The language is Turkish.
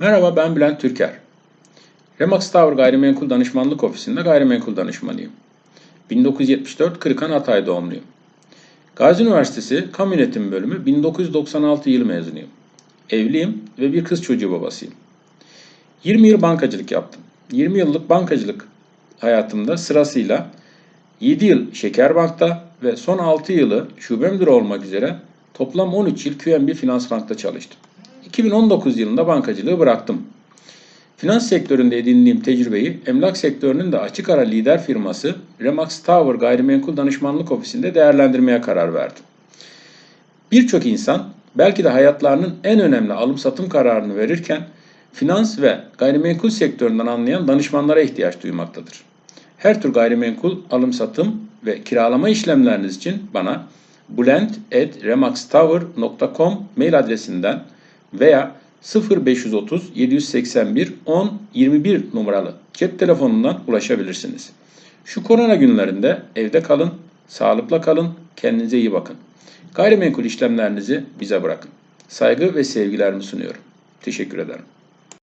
Merhaba ben Bülent Türker. Remax Tower Gayrimenkul Danışmanlık Ofisi'nde gayrimenkul danışmanıyım. 1974 Kırıkan Hatay doğumluyum. Gazi Üniversitesi Kamu Yönetimi Bölümü 1996 yılı mezunuyum. Evliyim ve bir kız çocuğu babasıyım. 20 yıl bankacılık yaptım. 20 yıllık bankacılık hayatımda sırasıyla 7 yıl Şekerbank'ta ve son 6 yılı şube müdürü olmak üzere toplam 13 yıl QNB Finans Bank'ta çalıştım. 2019 yılında bankacılığı bıraktım. Finans sektöründe edindiğim tecrübeyi emlak sektörünün de açık ara lider firması Remax Tower Gayrimenkul Danışmanlık Ofisi'nde değerlendirmeye karar verdim. Birçok insan belki de hayatlarının en önemli alım satım kararını verirken finans ve gayrimenkul sektöründen anlayan danışmanlara ihtiyaç duymaktadır. Her tür gayrimenkul alım satım ve kiralama işlemleriniz için bana bulent@remaxtower.com mail adresinden veya 0530 781 10 21 numaralı cep telefonundan ulaşabilirsiniz. Şu korona günlerinde evde kalın, sağlıkla kalın, kendinize iyi bakın. Gayrimenkul işlemlerinizi bize bırakın. Saygı ve sevgilerimi sunuyorum. Teşekkür ederim.